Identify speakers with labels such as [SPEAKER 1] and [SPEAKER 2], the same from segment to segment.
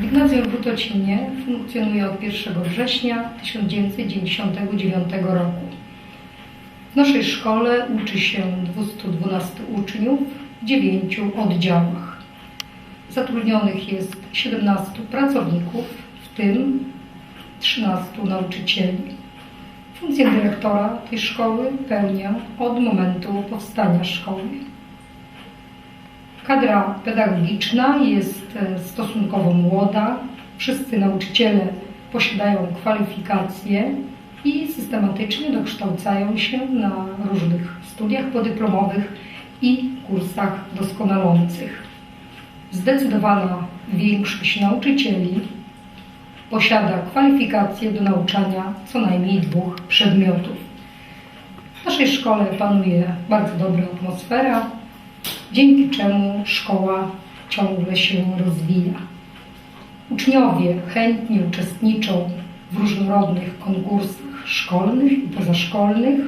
[SPEAKER 1] Gimnazjum w Butocinie funkcjonuje od 1 września 1999 roku. W naszej szkole uczy się 212 uczniów w 9 oddziałach. Zatrudnionych jest 17 pracowników, w tym 13 nauczycieli. Funkcję dyrektora tej szkoły pełnię od momentu powstania szkoły. Kadra pedagogiczna jest e, stosunkowo młoda. Wszyscy nauczyciele posiadają kwalifikacje i systematycznie dokształcają się na różnych studiach podyplomowych i kursach doskonalących. Zdecydowana większość nauczycieli posiada kwalifikacje do nauczania co najmniej dwóch przedmiotów. W naszej szkole panuje bardzo dobra atmosfera, dzięki czemu szkoła ciągle się rozwija. Uczniowie chętnie uczestniczą w różnorodnych konkursach szkolnych i pozaszkolnych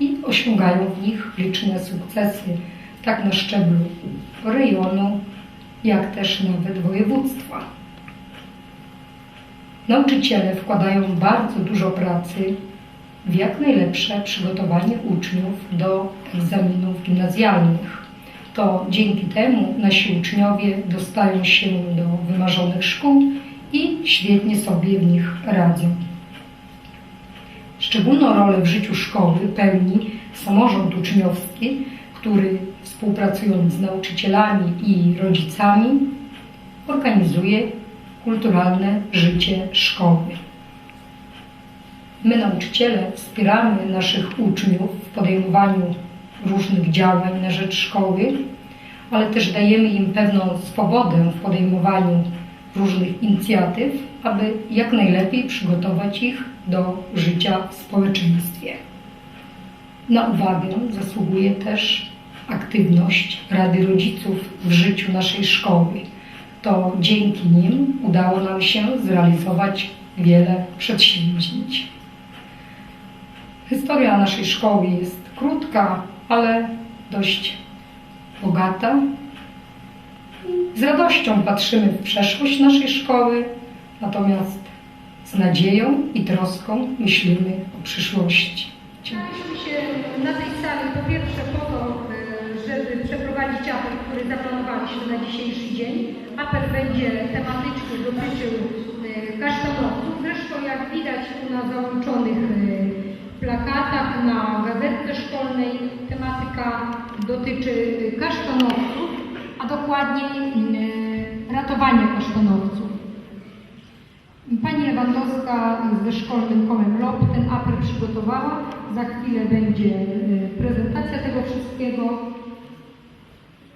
[SPEAKER 1] i osiągają w nich liczne sukcesy, tak na szczeblu rejonu, jak też nawet województwa. Nauczyciele wkładają bardzo dużo pracy w jak najlepsze przygotowanie uczniów do egzaminów gimnazjalnych. To dzięki temu nasi uczniowie dostają się do wymarzonych szkół i świetnie sobie w nich radzą. Szczególną rolę w życiu szkoły pełni samorząd uczniowski, który współpracując z nauczycielami i rodzicami organizuje kulturalne życie szkoły. My, nauczyciele, wspieramy naszych uczniów w podejmowaniu różnych działań na rzecz szkoły, ale też dajemy im pewną swobodę w podejmowaniu różnych inicjatyw, aby jak najlepiej przygotować ich do życia w społeczeństwie. Na uwagę zasługuje też aktywność Rady Rodziców w życiu naszej szkoły. To dzięki nim udało nam się zrealizować wiele przedsięwzięć. Historia naszej szkoły jest krótka, ale dość bogata. I z radością patrzymy w przeszłość naszej szkoły, natomiast z nadzieją i troską myślimy o przyszłości.
[SPEAKER 2] Znaleźliśmy się na tej sali po pierwsze po to, e, żeby przeprowadzić apel, który zaplanowaliśmy na dzisiejszy dzień. Apel będzie tematycznie dotyczył e, kasztanowców. Zresztą jak widać tu na załączonych e, plakatach, na gazetce szkolnej dotyczy e, kasztanowców, a dokładniej e, ratowania kasztanowców. Pani Lewandowska ze szkolnym kołem LOP ten apel przygotowała. Za chwilę będzie y, prezentacja tego wszystkiego.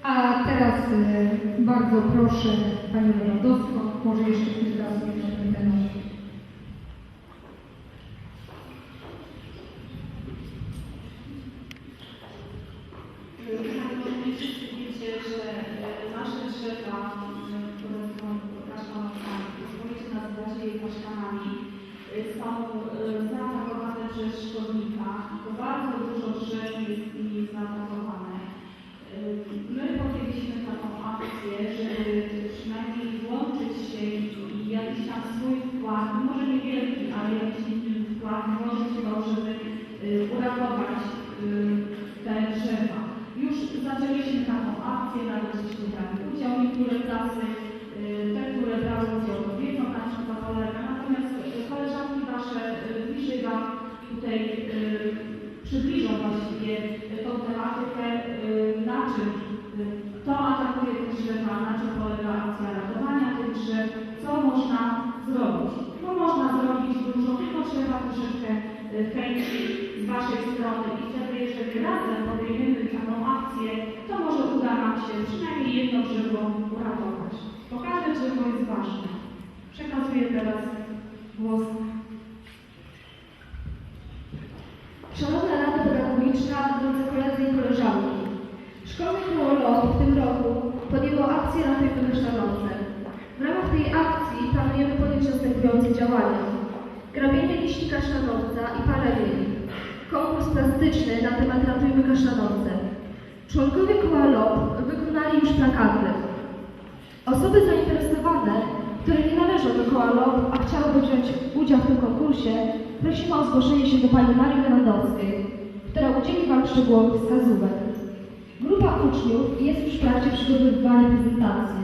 [SPEAKER 2] A teraz y, bardzo proszę Panią Lewandowską, może jeszcze kilka słów na ten temat.
[SPEAKER 3] Są e, zaatakowane przez szkodnika. To bardzo dużo drzew jest nimi zaatakowane. E, My podjęliśmy taką akcję, żeby przynajmniej włączyć się i jakiś tam swój wkład, może niewielki, ale jakiś wkład włożyć to, żeby uratować te drzewa. Już zaczęliśmy taką akcję, nawet żeśmy brali udział, niektóre klasy, y, te, które brały udział, wiedzą na czym to polega. Natomiast y, koleżanki Wasze y, bliżej Wam tutaj y, przybliżą właściwie tą tematykę, y, na czym y, kto atakuje te drzewa, na czym polega akcja ratowania tych drzew, co można zrobić. Bo można zrobić dużo, tylko trzeba troszeczkę chęci z Waszej strony i wtedy, jeżeli razem podejmiemy taką akcję, to może uda nam się przynajmniej jedno drzewo uratować. Bo każde drzewo jest ważne. Przekazuję teraz głos
[SPEAKER 4] Szkolne koło LOT w tym roku podjęło akcję Ratujmy Kasztanowce. W ramach tej akcji planujemy podjąć następujące działania. Grabienie liści kasztanowca i palenie. Konkurs plastyczny na temat Ratujmy Kasztanowce. Członkowie koła LOT wykonali już plakaty. Osoby zainteresowane, które nie należy do koła a chciałoby wziąć udział w tym konkursie, prosimy o zgłoszenie się do pani Marii Lewandowskiej, która udzieli Wam szczegółowych wskazówek. Grupa uczniów jest w trakcie przygotowywania prezentacji.